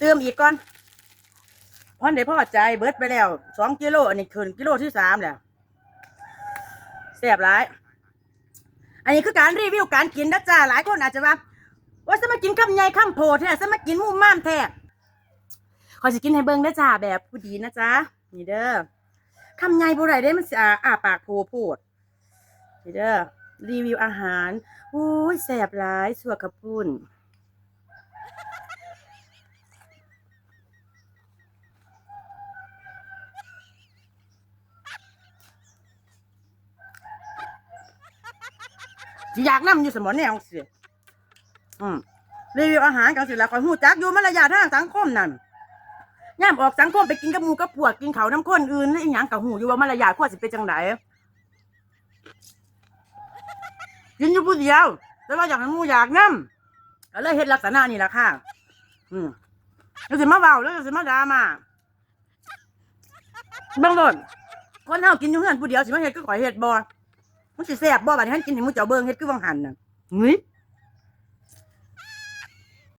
เติมอีกก่อนพอนได้พ่อใจเบิดไปแล้วสองกิโลอันนี้ขึ้นกิโลที่สามแล้วแซ่บหลาย อันนี้คือการรีวิวการกินนะจ้าหลายคนอาจจะว่าว่าจะมากินคำใหญ่คำโพแท้จะมากินมูม่ามแท้ขอจะกินให้เบิ่งนะจ้าแบบผู้ดีนะจ๊ะนี่เด้อคำใหญ่บ่ได้ได้มันสิอาอาปากโพโพดนี่เด้อรีวิวอาหารโอ้ยแซ่บหลายสัวกระปุ่น สิอยากนํอยู่สมอแนวสิอืมรีวิวอาหารกันสิละคอยหูจักอยู่มารยาททางสังคมนั่นย่ามออกสังคมไปกินกับหมูกับพวกกินเขาน้ำข้นอื่นแล้วอีหยังกับหูอยู่ว่ามารยาทควรสิเป็นจังไดกินอยู่ผู้เดียวแต่ว่าอยากให้หมูอยากนํก็เลยเฮ็ดลักษณะนี่ล่ะค่ะ อืมแล้วสิมาเว้าแล้วสิมาด่ามาบิ่งโลดคนเฮากินอยู่เฮือนผู้เดียวสิมาเฮ็ดก็ขอเฮ็ดบ่ มันสิแซ่บบ่บัดนี้ท่านกินให้หมูเจ้าเบิ่งเฮ็ดคือวังหันน่ะหึย